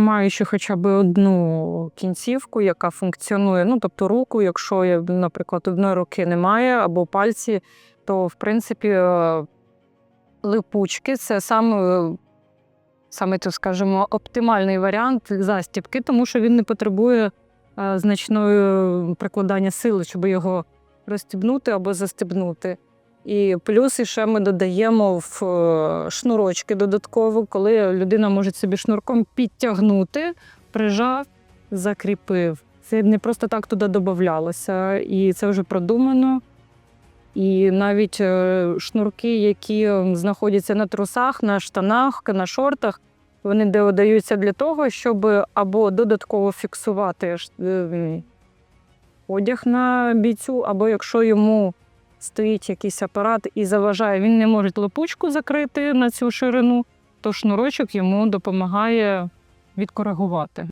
маючи хоча б одну кінцівку, яка функціонує, ну тобто руку, якщо, наприклад, одної руки немає, або пальці, то в принципі е, липучки це саме, саме то, скажімо, оптимальний варіант застібки, тому що він не потребує е, значної прикладання сили, щоб його розстібнути або застібнути. І плюс ще ми додаємо в е, шнурочки додатково, коли людина може собі шнурком підтягнути, прижав, закріпив. Це не просто так туди додавалося, і це вже продумано. І навіть е, шнурки, які знаходяться на трусах, на штанах, на шортах, вони додаються для того, щоб або додатково фіксувати е, одяг на бійцю, або якщо йому стоїть якийсь апарат і заважає, він не може липучку закрити на цю ширину, то шнурочок йому допомагає відкоригувати.